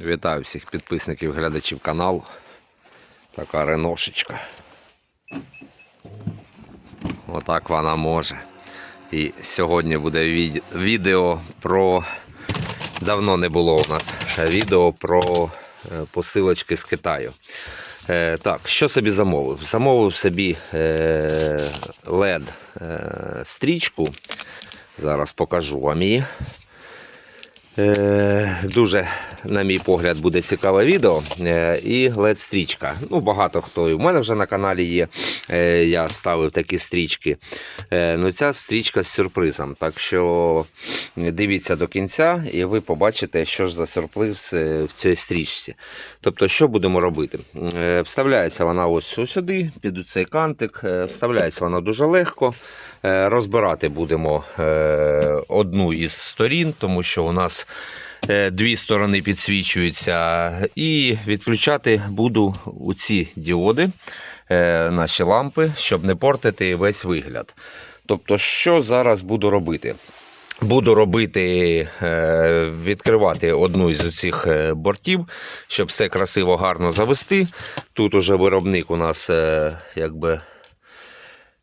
Вітаю всіх підписників, глядачів каналу. Така реношечка. Отак вона може. І сьогодні буде від- відео про. Давно не було у нас відео про е, посилочки з Китаю. Е, так, що собі замовив? Замовив собі е, LED е, стрічку. Зараз покажу вам її. Е, Дуже, на мій погляд, буде цікаве відео. Е, І led стрічка. Ну, багато хто і в мене вже на каналі є. Е, Я ставив такі стрічки. Е, Ну, ця стрічка з сюрпризом. Так що дивіться до кінця, і ви побачите, що ж за сюрприз в цій стрічці. Тобто, що будемо робити? Вставляється вона ось сюди, під цей кантик. Вставляється вона дуже легко. Розбирати будемо одну із сторін, тому що у нас дві сторони підсвічуються. І відключати буду у ці діоди, е, наші лампи, щоб не портити весь вигляд. Тобто, що зараз буду робити? Буду робити, е, відкривати одну із цих бортів, щоб все красиво, гарно завести. Тут уже виробник у нас е, якби Е,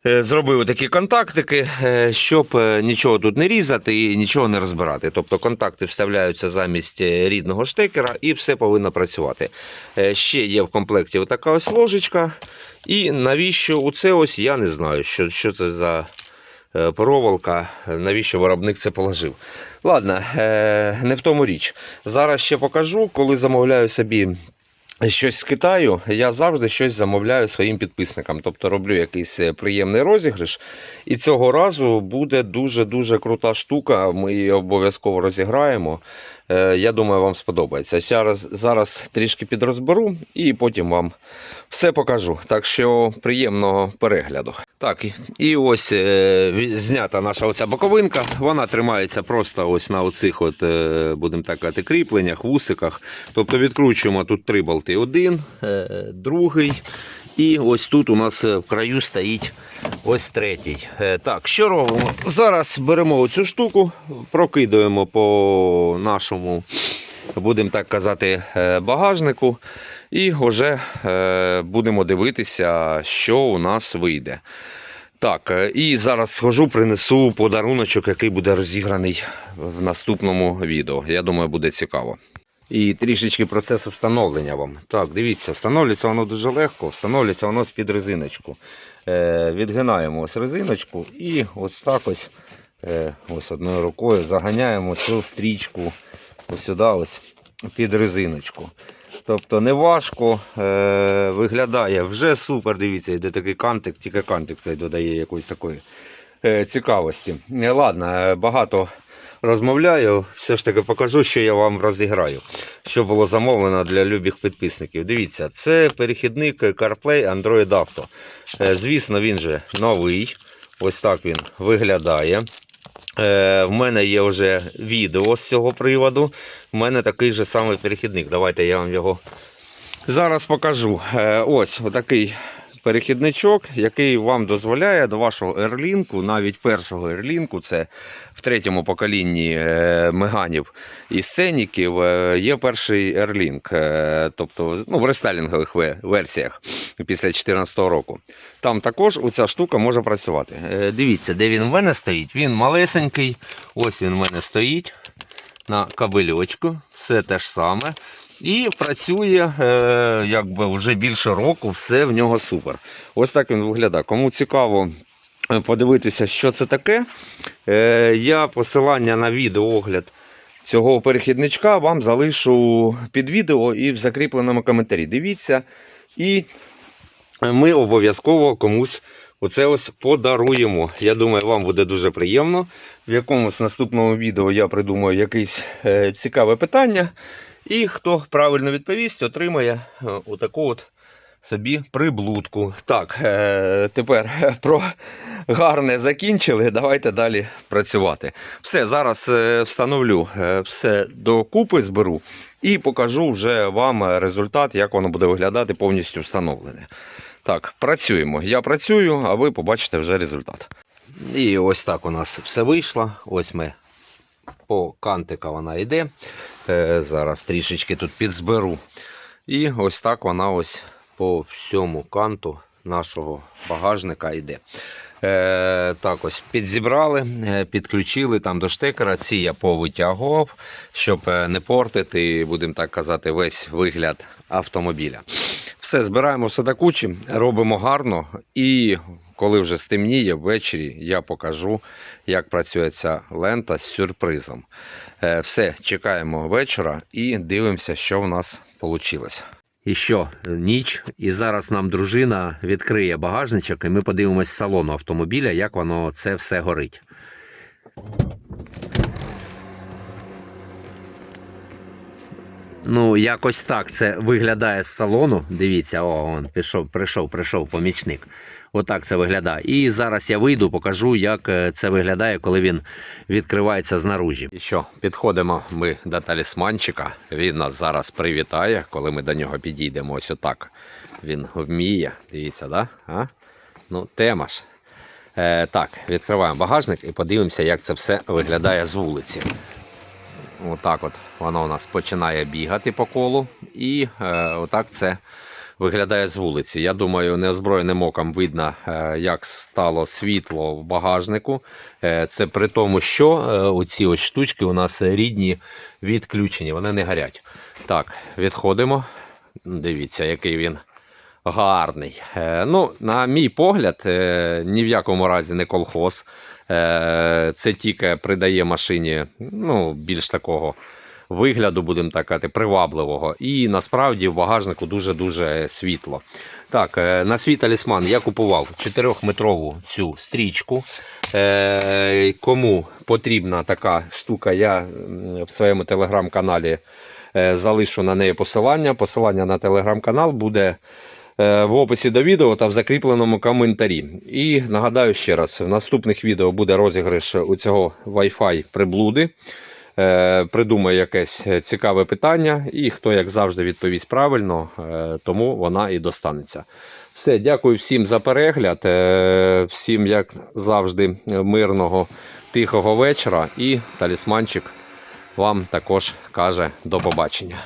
Зробив такі контактики, е, щоб е, нічого тут не різати і нічого не розбирати. Тобто контакти вставляються замість е, рідного штекера і все повинно працювати. Е, Ще є в комплекті отака ось ложечка. І навіщо у це ось я не знаю, що, що це за е, проволока, навіщо виробник це положив. Ладно, е, не в тому річ. Зараз ще покажу, коли замовляю собі щось з Китаю, я завжди щось замовляю своїм підписникам. Тобто роблю якийсь е, приємний розіграш. І цього разу буде дуже-дуже крута штука. Ми її обов'язково розіграємо. Е, Я думаю, вам сподобається. Зараз, зараз трішки підрозберу і потім вам все покажу. Так що приємного перегляду. Так, і- ось е, знята наша оця боковинка. Вона тримається просто ось на оцих, от, е, будемо так казати, кріпленнях, вусиках. Тобто відкручуємо тут три болти. Один, е, другий. І ось тут у нас е, в краю стоїть ось третій. Е, Так, що робимо? Зараз беремо оцю штуку, прокидаємо по нашому, будемо так казати, е, багажнику. І вже е, будемо дивитися, що у нас вийде. Так, е, і зараз схожу, принесу подаруночок, який буде розіграний в наступному відео. Я думаю, буде цікаво. І трішечки процесу встановлення вам. Так, дивіться, встановлюється воно дуже легко, встановлюється воно з-під резиночку. Е, відгинаємо ось резиночку і ось так ось, е, ось одною рукою заганяємо цю стрічку ось сюди, ось під резиночку. Тобто не важко, е, виглядає вже супер. Дивіться, йде такий кантик, тільки кантик цей додає якоїсь такої е, цікавості. Е, Ладно, е, багато розмовляю, все ж таки покажу, що я вам розіграю, що було замовлено для любих підписників. Дивіться, це перехідник CarPlay Android Auto. Е, Звісно, він же новий. Ось так він виглядає. Е, в мене є вже відео з цього приводу. У мене такий же самий перехідник. Давайте я вам його зараз покажу. Е, ось отакий перехідничок, який вам дозволяє до вашого Ерлінку, навіть першого Ерлінку, це в третьому поколінні е, меганів і сценіків, е, є перший Ерлінк, е, тобто ну, в рестайлінгових версіях після 2014 року. Там також оця штука може працювати. Дивіться, де він в мене стоїть. Він малесенький. Ось він в мене стоїть на кабельочку. Все те ж саме. І працює е, якби вже більше року, все в нього супер. Ось так він виглядає. Кому цікаво е, подивитися, що це таке, е, я посилання на відеоогляд цього перехідничка вам залишу під відео і в закріпленому коментарі. Дивіться. І ми обов'язково комусь оце ось подаруємо. Я думаю, вам буде дуже приємно. В якомусь наступному відео я придумаю якесь цікаве питання. І хто правильно відповість, отримає е, отаку от собі приблудку. Так, е, тепер е, про гарне закінчили. Давайте далі працювати. Все, зараз встановлю все докупи, зберу і покажу вже вам результат, як воно буде виглядати повністю встановлене. Так, працюємо. Я працюю, а ви побачите вже результат. І ось так у нас все вийшло. Ось ми по кантика вона йде. Е, Зараз трішечки тут підзберу. І ось так вона ось по всьому канту нашого багажника йде. Е, так ось підзібрали, е, підключили там до штекера. Ці я повитягував, щоб е, не портити, будемо так казати, весь вигляд автомобіля. Все збираємо все до кучі, робимо гарно. І коли вже стемніє ввечері, я покажу, як працює ця лента з сюрпризом. Е, Все, чекаємо вечора і дивимося, що в нас вийшло. І що, ніч, і зараз нам дружина відкриє багажничок, і ми подивимось салону автомобіля, як воно це все горить. Ну, якось так це виглядає з салону. Дивіться, о, он пішов, прийшов, прийшов помічник. Отак це виглядає. І зараз я вийду, покажу, як е, це виглядає, коли він відкривається знаружі. І що, підходимо ми до талісманчика. Він нас зараз привітає, коли ми до нього підійдемо. Ось отак. Він вміє. Дивіться, да? А? Ну, тема ж. Е, так, відкриваємо багажник і подивимося, як це все виглядає з вулиці. Отак от воно у нас починає бігати по колу, і е, отак це виглядає з вулиці. Я думаю, неозброєним оком видно, е, як стало світло в багажнику. Е, це при тому, що е, оці ось штучки у нас рідні відключені, вони не горять. Так, відходимо. Дивіться, який він гарний. Ну, на мій погляд, ні в якому разі не колхоз. Це тільки придає машині ну, більш такого вигляду, будемо так казати, привабливого. І насправді в багажнику дуже-дуже світло. Так, е, на свій талісман я купував 4-метрову цю стрічку. Е, Кому потрібна така штука, я в своєму телеграм-каналі е, залишу на неї посилання. Посилання на телеграм-канал буде в описі до відео та в закріпленому коментарі. І нагадаю ще раз: в наступних відео буде розіграш у цього Wi-Fi приблуди. Е, Придумає якесь цікаве питання, і хто, як завжди, відповість правильно, е, тому вона і достанеться. Все, дякую всім за перегляд. е, Всім, як завжди, мирного, тихого вечора. І талісманчик вам також каже до побачення.